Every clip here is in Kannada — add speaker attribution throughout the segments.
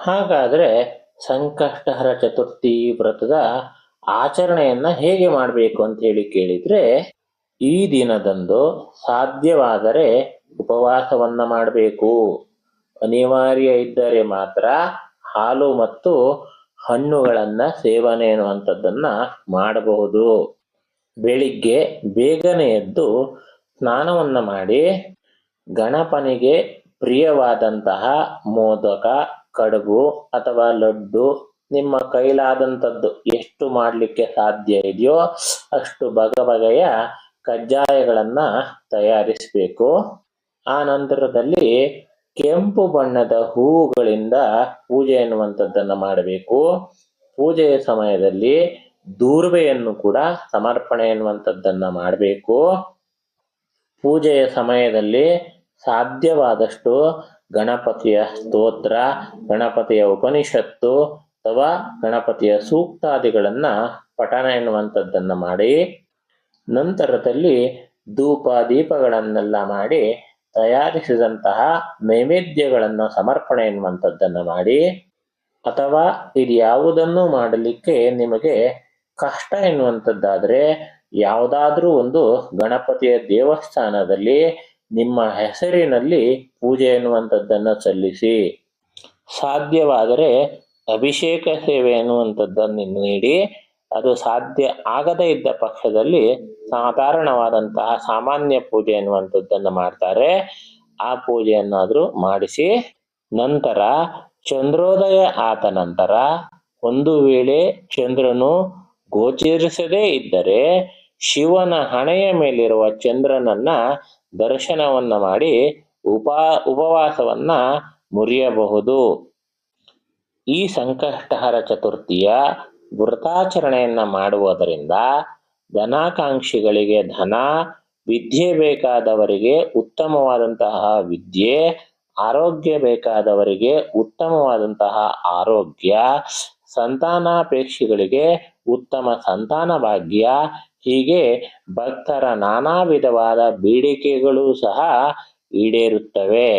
Speaker 1: ಹಾಗಾದರೆ ಸಂಕಷ್ಟಹರ ಚತುರ್ಥಿ ವ್ರತದ ಆಚರಣೆಯನ್ನ ಹೇಗೆ ಮಾಡಬೇಕು ಅಂತ ಹೇಳಿ ಕೇಳಿದ್ರೆ, ಈ ದಿನದಂದು ಸಾಧ್ಯವಾದರೆ ಉಪವಾಸವನ್ನು ಮಾಡಬೇಕು. ಅನಿವಾರ್ಯ ಇದ್ದರೆ ಮಾತ್ರ ಹಾಲು ಮತ್ತು ಹಣ್ಣುಗಳನ್ನು ಸೇವನೆ ಅನ್ನುವಂಥದ್ದನ್ನು ಮಾಡಬಹುದು. ಬೆಳಿಗ್ಗೆ ಬೇಗನೆ ಎದ್ದು ಸ್ನಾನವನ್ನು ಮಾಡಿ ಗಣಪನಿಗೆ ಪ್ರಿಯವಾದಂತಹ ಮೋದಕ ಕಡುಬು ಅಥವಾ ಲಡ್ಡು ನಿಮ್ಮ ಕೈಲಾದಂಥದ್ದು ಎಷ್ಟು ಮಾಡಲಿಕ್ಕೆ ಸಾಧ್ಯ ಇದೆಯೋ ಅಷ್ಟು ಬಗೆ ಬಗೆಯ ಕಜ್ಜಾಯಗಳನ್ನ ತಯಾರಿಸಬೇಕು. ಆ ನಂತರದಲ್ಲಿ ಕೆಂಪು ಬಣ್ಣದ ಹೂವುಗಳಿಂದ ಪೂಜೆ ಎನ್ನುವಂಥದ್ದನ್ನು ಮಾಡಬೇಕು. ಪೂಜೆಯ ಸಮಯದಲ್ಲಿ ದೂರ್ವೆಯನ್ನು ಕೂಡ ಸಮರ್ಪಣೆ ಎನ್ನುವಂಥದ್ದನ್ನು ಮಾಡಬೇಕು. ಪೂಜೆಯ ಸಮಯದಲ್ಲಿ ಸಾಧ್ಯವಾದಷ್ಟು ಗಣಪತಿಯ ಸ್ತೋತ್ರ, ಗಣಪತಿಯ ಉಪನಿಷತ್ತು, ಅಥವಾ ಗಣಪತಿಯ ಸೂಕ್ತಾದಿಗಳನ್ನ ಪಠನ ಎನ್ನುವಂಥದ್ದನ್ನ ಮಾಡಿ, ನಂತರದಲ್ಲಿ ಧೂಪ ದೀಪಗಳನ್ನೆಲ್ಲ ಮಾಡಿ ತಯಾರಿಸಿದಂತಹ ನೈವೇದ್ಯಗಳನ್ನು ಸಮರ್ಪಣೆ ಎನ್ನುವಂಥದ್ದನ್ನ ಮಾಡಿ, ಅಥವಾ ಇದು ಯಾವುದನ್ನು ಮಾಡಲಿಕ್ಕೆ ನಿಮಗೆ ಕಷ್ಟ ಎನ್ನುವಂಥದ್ದಾದರೆ, ಯಾವುದಾದ್ರೂ ಒಂದು ಗಣಪತಿಯ ದೇವಸ್ಥಾನದಲ್ಲಿ ನಿಮ್ಮ ಹೆಸರಿನಲ್ಲಿ ಪೂಜೆ ಎನ್ನುವಂಥದ್ದನ್ನು ಸಲ್ಲಿಸಿ. ಸಾಧ್ಯವಾದರೆ ಅಭಿಷೇಕ ಸೇವೆ ಎನ್ನುವಂಥದ್ದನ್ನು ನೀಡಿ. ಅದು ಸಾಧ್ಯ ಆಗದೇ ಇದ್ದ ಪಕ್ಷದಲ್ಲಿ ಸಾಧಾರಣವಾದಂತಹ ಸಾಮಾನ್ಯ ಪೂಜೆ ಎನ್ನುವಂಥದ್ದನ್ನು ಮಾಡ್ತಾರೆ. ಆ ಪೂಜೆಯನ್ನಾದರೂ ಮಾಡಿಸಿ. ನಂತರ ಚಂದ್ರೋದಯ ಆದ ನಂತರ ಒಂದು ವೇಳೆ ಚಂದ್ರನು ಗೋಚರಿಸದೇ ಇದ್ದರೆ ಶಿವನ ಹಣೆಯ ಮೇಲಿರುವ ಚಂದ್ರನನ್ನ ದರ್ಶನವನ್ನ ಮಾಡಿ ಉಪಾ, ಉಪವಾಸವನ್ನ ಮುರಿಯಬಹುದು. ಈ ಸಂಕಷ್ಟಹರ ಚತುರ್ಥಿಯ ವ್ರತಾಚರಣೆಯನ್ನ ಮಾಡುವುದರಿಂದ ಧನಾಕಾಂಕ್ಷಿಗಳಿಗೆ ಧನ, ವಿದ್ಯೆ ಬೇಕಾದವರಿಗೆ ಉತ್ತಮವಾದಂತಹ ವಿದ್ಯೆ, ಆರೋಗ್ಯ ಬೇಕಾದವರಿಗೆ ಉತ್ತಮವಾದಂತಹ ಆರೋಗ್ಯ, ಸಂತಾನಾಪೇಕ್ಷಿಗಳಿಗೆ ಉತ್ತಮ ಸಂತಾನ ಭಾಗ್ಯ ಹೀಗೆ ಭಕ್ತರ ನಾನಾ ವಿಧವಾದ ಬೇಡಿಕೆಗಳು ಸಹ ಈಡೇರುತ್ತವೆ.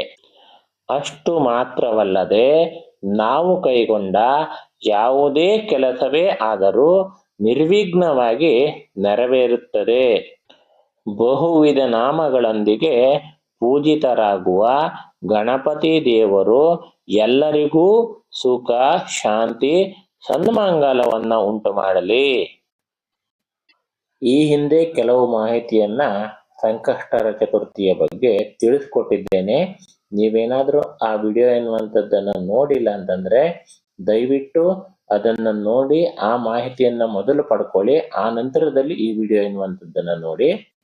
Speaker 1: ಅಷ್ಟು ಮಾತ್ರವಲ್ಲದೆ ನಾವು ಕೈಗೊಂಡ ಯಾವುದೇ ಕೆಲಸವೇ ಆದರೂ ನಿರ್ವಿಘ್ನವಾಗಿ ನೆರವೇರುತ್ತದೆ. ಬಹುವಿಧ ನಾಮಗಳೊಂದಿಗೆ ಪೂಜಿತರಾಗುವ ಗಣಪತಿ ದೇವರು ಎಲ್ಲರಿಗೂ ಸುಖ, ಶಾಂತಿ, ಸನ್ಮಂಗಲವನ್ನು ಉಂಟು ಮಾಡಲಿ ಈ ಹಿಂದೆ ಕೆಲವು ಮಾಹಿತಿಯನ್ನ ಸಂಕಷ್ಟರ ಚತುರ್ಥಿಯ ಬಗ್ಗೆ ತಿಳಿಸ್ಕೊಟ್ಟಿದ್ದೇನೆ. ನೀವೇನಾದ್ರೂ ಆ ವಿಡಿಯೋ ಎನ್ನುವಂಥದ್ದನ್ನು ನೋಡಿಲ್ಲ ಅಂತಂದ್ರೆ ದಯವಿಟ್ಟು ಅದನ್ನ ನೋಡಿ, ಆ ಮಾಹಿತಿಯನ್ನ ಮೊದಲು ಪಡ್ಕೊಳ್ಳಿ, ಆ ನಂತರದಲ್ಲಿ ಈ ವಿಡಿಯೋ ಎನ್ನುವಂಥದ್ದನ್ನ ನೋಡಿ.